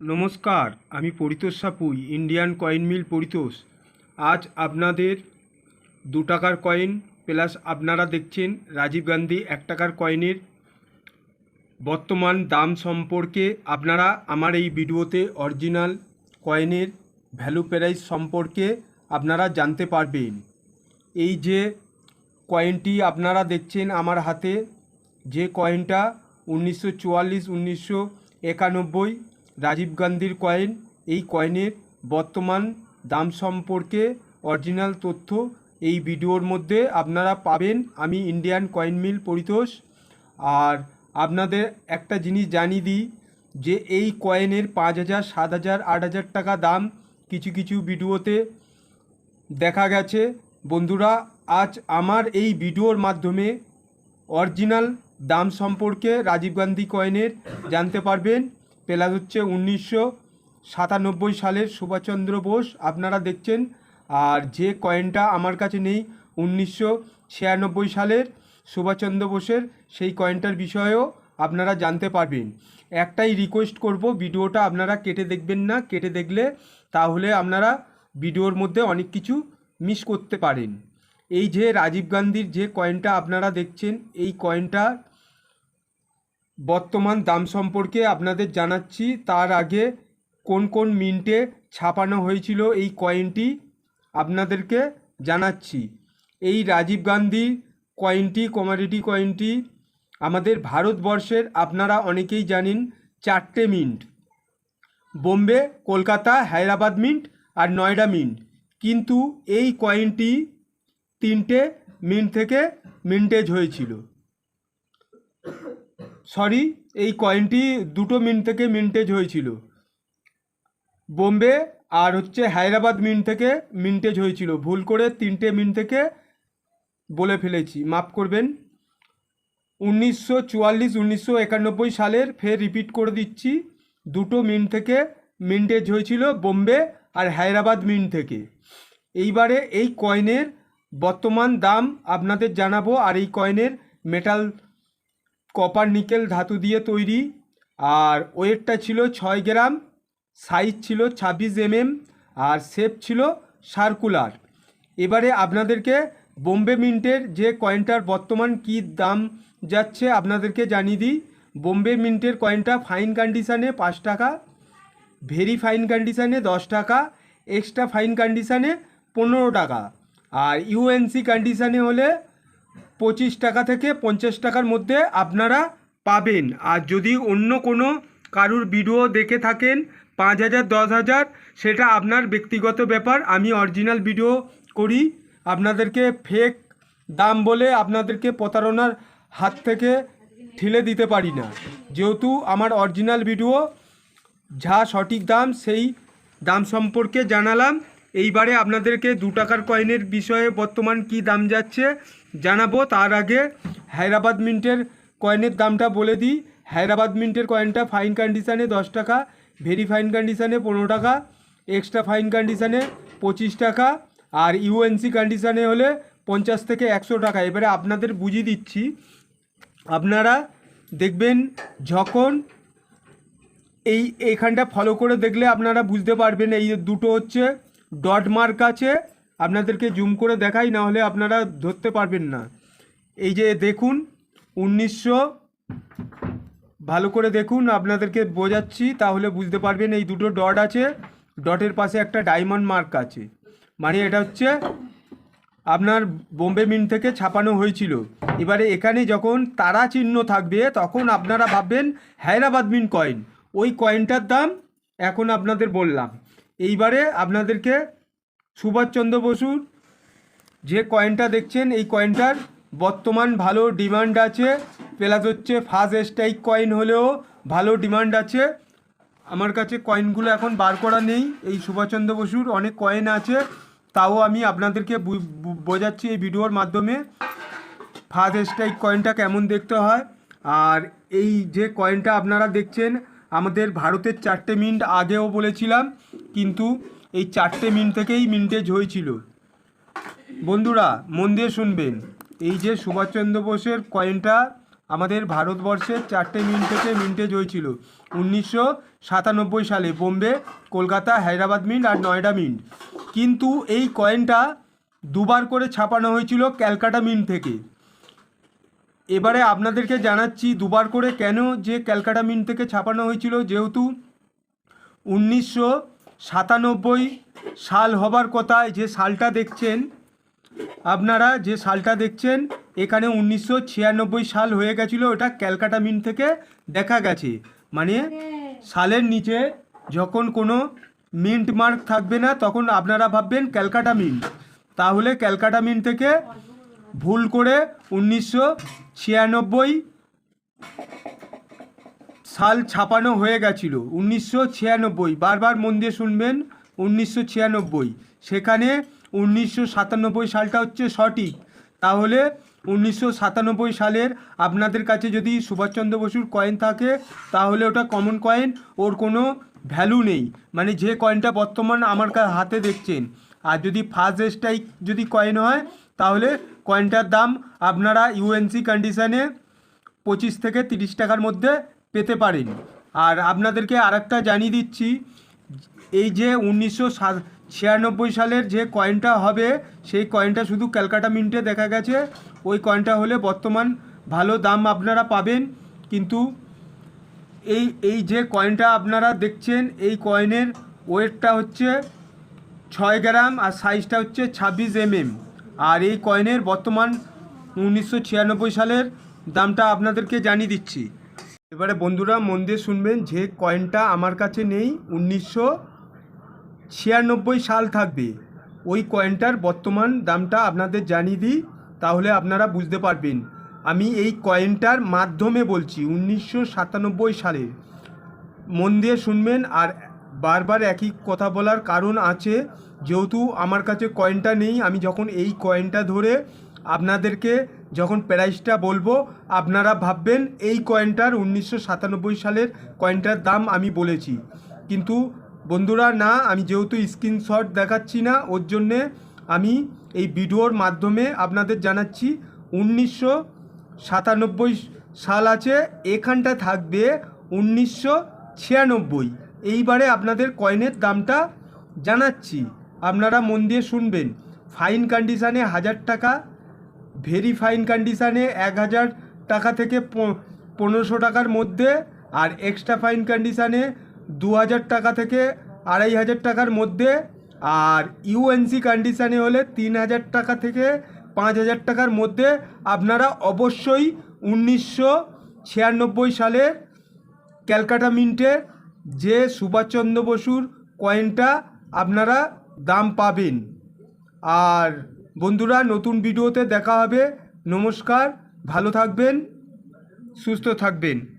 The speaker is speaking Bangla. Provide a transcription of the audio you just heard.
নমস্কার, আমি Paritosh Sapui Indian coin mill Paritosh. আজ আপনাদের দু টাকার কয়েন প্লাস আপনারা দেখছেন রাজীব গান্ধী এক টাকার কয়েনের বর্তমান দাম সম্পর্কে। আপনারা আমার এই ভিডিওতে অরিজিনাল কয়েনের ভ্যালু প্রাইস সম্পর্কে আপনারা জানতে পারবেন। এই যে কয়েনটি আপনারা দেখছেন আমার হাতে, যে কয়েনটা উনিশশো চুয়াল্লিশ, উনিশশো একানব্বই রাজীব গান্ধীর কয়েন এই কয়েনের বর্তমান দাম সম্পর্কে অরিজিনাল তথ্য এই ভিডিওর মধ্যে আপনারা পাবেন। আমি ইন্ডিয়ান কয়েন মিল পরিতোষ। আর আপনাদের একটা জিনিস জানিয়ে দিই যে এই কয়েনের পাঁচ হাজার, সাত হাজার, আট হাজার টাকা দাম কিছু কিছু ভিডিওতে দেখা গেছে। বন্ধুরা, আজ আমার এই ভিডিওর মাধ্যমে অরিজিনাল দাম সম্পর্কে রাজীব গান্ধী কয়েনের জানতে পারবেন। প্লাস হচ্ছে উনিশশো সাতানব্বই সালের সুভাষচন্দ্র বোস, আপনারা দেখছেন। আর যে কয়েনটা আমার কাছে নেই, উনিশশো ছিয়ানব্বই সালের সুভাষচন্দ্র বোসের, সেই কয়েনটার বিষয়েও আপনারা জানতে পারবেন। একটাই রিকোয়েস্ট করব, ভিডিওটা আপনারা কেটে দেখবেন না, কেটে দেখলে তাহলে আপনারা ভিডিওর মধ্যে অনেক কিছু মিস করতে পারেন। এই যে রাজীব গান্ধীর যে কয়েনটা আপনারা দেখছেন, এই কয়েনটা বর্তমান দাম সম্পর্কে আপনাদের জানাচ্ছি, তার আগে কোন কোন মিন্টে ছাপানো হয়েছিল এই কয়েনটি আপনাদেরকে জানাচ্ছি। এই রাজীব গান্ধী কয়েনটি, কমোডিটি কয়েনটি আমাদের ভারতবর্ষের, আপনারা অনেকেই জানেন, চারটে মিন্ট। বোম্বে, কলকাতা, হায়দ্রাবাদ মিন্ট আর নয়ডা মিন্ট। কিন্তু এই কয়েনটি তিনটে মিন্ট থেকে মিন্টেজ হয়েছিল। সরি এই কয়েনটি দুটো মিন্ট থেকে মিন্টেজ হয়েছিল। বোম্বে আর হচ্ছে হায়দ্রাবাদ মিন্ট থেকে মিন্টেজ হয়েছিল। ভুল করে তিনটে মিন্ট থেকে বলে ফেলেছি, মাফ করবেন। উনিশশো চুয়াল্লিশ, উনিশশো একানব্বই সালের ফের রিপিট করে দিচ্ছি। দুটো মিন্ট থেকে মিন্টেজ হয়েছিল বোম্বে আর হায়দ্রাবাদ মিন্ট থেকে। এইবারে এই কয়েনের বর্তমান দাম আপনাদের জানাব আর এই কয়েনের মেটাল কপার নিকেল ধাতু দিয়ে তৈরি। আর ওয়েটটা ছিল ছয় গ্রাম, সাইজ ছিল ছাব্বিশ এমএম, আর শেপ ছিল সার্কুলার। এবারে আপনাদেরকে বোম্বে মিন্টের যে কয়েনটার বর্তমান কী দাম যাচ্ছে আপনাদেরকে জানিয়ে দিই। বোম্বে মিন্টের কয়েনটা ফাইন কন্ডিশানে পাঁচ টাকা, ভেরি ফাইন কন্ডিশানে দশ টাকা, এক্সট্রা ফাইন কন্ডিশানে পনেরো টাকা। আর ইউএনসি কন্ডিশানে হলে পঁচিশ টাকা থেকে পঞ্চাশ টাকার মধ্যে আপনারা পাবেন। আর যদি অন্য কোনো কারুর ভিডিও দেখে থাকেন, পাঁচ হাজার, দশ হাজার, সেটা আপনার ব্যক্তিগত ব্যাপার। আমি অরিজিনাল ভিডিও করি। আপনাদেরকে ফেক দাম বলে আপনাদেরকে প্রতারণার হাত থেকে ঠেলে দিতে পারি না। যেহেতু আমার অরিজিনাল ভিডিও যা সঠিক দাম, সেই দাম সম্পর্কে জানালাম। এইবারে আপনাদেরকে দু টাকার কয়েনের বিষয়ে বর্তমান কি দাম যাচ্ছে জানাব। তার আগে হায়দ্রাবাদ মিন্টের কয়েনের দামটা বলে দিই। হায়দ্রাবাদ মিন্টের কয়েনটা ফাইন কন্ডিশানে দশ টাকা ভেরি ফাইন কন্ডিশানে পনেরো টাকা এক্সট্রা ফাইন কন্ডিশানে পঁচিশ টাকা, আর ইউএনসি কন্ডিশানে হলে পঞ্চাশ থেকে একশো টাকা। এবারে আপনাদের বুঝিয়ে দিচ্ছি। আপনারা দেখবেন যখন এই এইখানটা ফলো করে দেখলে আপনারা বুঝতে পারবেন। এই দুটো হচ্ছে ডট মার্ক আছে, আপনাদেরকে জুম করে দেখাই না হলে আপনারা ধরতে পারবেন না। এই যে দেখুন, উনিশশো, ভালো করে দেখুন, আপনাদেরকে বোঝাচ্ছি, তাহলে বুঝতে পারবেন এই দুটো ডট আছে ডটের পাশে একটা ডায়মন্ড মার্ক আছে। মানে এটা হচ্ছে আপনার বোম্বে মিন্ট থেকে ছাপানো হয়েছিল। এবারে এখানে যখন তারা চিহ্ন থাকবে, তখন আপনারা ভাববেন হায়দ্রাবাদ মিন কয়েন ওই কয়েনটার দাম এখন আপনাদের বললাম। এইবারে আপনাদেরকে সুভাষচন্দ্র বসুর যে কয়েনটা দেখছেন, এই কয়েনটার বর্তমান ভালো ডিমান্ড আছে। প্লাস হচ্ছে ফার্স্ট স্ট্রাইক কয়েন হলেও ভালো ডিমান্ড আছে। আমার কাছে কয়েনগুলো এখন বার করা নেই। এই সুভাষচন্দ্র বসুর অনেক কয়েন আছে। তাও আমি আপনাদেরকে বোঝাচ্ছি এই ভিডিওর মাধ্যমে। ফার্স্ট স্ট্রাইক কয়েনটা কেমন দেখতে হয়। আর এই যে কয়েনটা আপনারা দেখছেন আমাদের ভারতের চারটে মিন্ট আগেও বলেছিলাম, কিন্তু এই চারটে মিন্ট থেকেই মিন্টেজ হয়েছিল। বন্ধুরা, মন দিয়ে শুনবেন। এই যে সুভাষচন্দ্র বোসের কয়েনটা আমাদের ভারতবর্ষের চারটে মিন্ট থেকে মিন্টেজ হয়েছিল। উনিশশো সাতানব্বই সালে বোম্বে, কলকাতা, হায়দ্রাবাদ মিন্ট আর নয়ডা মিন্ট। কিন্তু এই কয়েনটা দুবার করে ছাপানো হয়েছিল ক্যালকাটা মিন্ট থেকে। এবারে আপনাদেরকে জানাচ্ছি দুবার করে কেন যে ক্যালকাটা মিন থেকে ছাপানো হয়েছিল, যেহেতু উনিশশো সাতানব্বই সাল হবার কথা যে সালটা দেখছেন, আপনারা যে সালটা দেখছেন, এখানে উনিশশো ছিয়ানব্বই সাল হয়ে গেছিল, ওটা ক্যালকাটা মিন থেকে দেখা গেছে। মানে সালের নিচে যখন কোনো মিন্ট মার্ক থাকবে না, তখন আপনারা ভাববেন ক্যালকাটা মিন্ট তাহলে ক্যালকাটা মিন্ট থেকে ভুল করে উনিশশো ছিয়ানব্বই সাল ছাপানো হয়ে গেছিল। উনিশশো ছিয়ানব্বই, বারবার মন দিয়ে শুনবেন, উনিশশো ছিয়ানব্বই। সেখানে উনিশশো সাতানব্বই সালটা হচ্ছে সঠিক। তাহলে উনিশশো সাতানব্বই সালের আপনাদের কাছে যদি সুভাষচন্দ্র বসুর কয়েন থাকে, তাহলে ওটা কমন কয়েন ওর কোনো ভ্যালু নেই। মানে যে কয়েনটা বর্তমান আমার হাতে দেখছেন। আর যদি ফার্স্ট স্ট্রাইক যদি কয়েন হয়, তাহলে কয়েনটার দাম আপনারা ইউএনসি কন্ডিশনে পঁচিশ থেকে তিরিশ টাকার মধ্যে পেতে পারেন। আর আপনাদেরকে আরেকটা জানিয়ে দিচ্ছি, এই যে উনিশশো ছিয়ানব্বই সালের যে কয়েনটা হবে, সেই কয়েনটা শুধু ক্যালকাটা মিন্টে দেখা গেছে। ওই কয়েনটা হলে বর্তমান ভালো দাম আপনারা পাবেন। কিন্তু এই এই যে কয়েনটা আপনারা দেখছেন, এই কয়েনের ওয়েটটা হচ্ছে ছয় গ্রাম আর সাইজটা হচ্ছে ছাব্বিশ এমএম। আর এই কয়েনের বর্তমান উনিশশো ছিয়ানব্বই সালের দামটা আপনাদেরকে জানিয়ে দিচ্ছি। এবারে বন্ধুরা, মন দিয়ে শুনবেন যে কয়েনটা আমার কাছে নেই, উনিশশো ছিয়ানব্বই সাল থাকবে। ওই কয়েনটার বর্তমান দামটা আপনাদের জানিয়ে দিই, তাহলে আপনারা বুঝতে পারবেন। আমি এই কয়েনটার মাধ্যমে বলছি, উনিশশো সাতানব্বই সালের মন দিয়ে শুনবেন আর বারবার একই কথা বলার কারণ আছে যেহেতু আমার কাছে কয়েনটা নেই, আমি যখন এই কয়েনটা ধরে আপনাদেরকে যখন প্রাইসটা বলব, আপনারা ভাববেন এই কয়েনটার উনিশশো সাতানব্বই সালের কয়েনটার দাম আমি বলেছি। কিন্তু বন্ধুরা, না, আমি যেহেতু স্ক্রিনশট দেখাচ্ছি না, ওর জন্যে আমি এই ভিডিওর মাধ্যমে আপনাদের জানাচ্ছি, উনিশশো সাতানব্বই সাল আছে, এখানটা থাকবে উনিশশো ছিয়ানব্বই। এইবারে আপনাদের কয়েনের দামটা জানাচ্ছি। আপনারা মন দিয়ে শুনবেন। ফাইন কন্ডিশানে হাজার টাকা, ভেরি ফাইন কন্ডিশানে এক হাজার টাকা থেকে পনেরোশো টাকার মধ্যে আর এক্সট্রা ফাইন কন্ডিশানে দু হাজার টাকা থেকে আড়াই হাজার টাকার মধ্যে আর ইউএনসি কন্ডিশানে হলে তিন হাজার টাকা থেকে পাঁচ হাজার টাকার মধ্যে আপনারা অবশ্যই উনিশশো ছিয়ানব্বই সালের ক্যালকাটা মিন্টের যে সুভাষচন্দ্র বসুর কয়েনটা আপনারা দাম পাবেন। আর বন্ধুরা নতুন ভিডিওতে দেখা হবে। নমস্কার ভালো থাকবেন সুস্থ থাকবেন।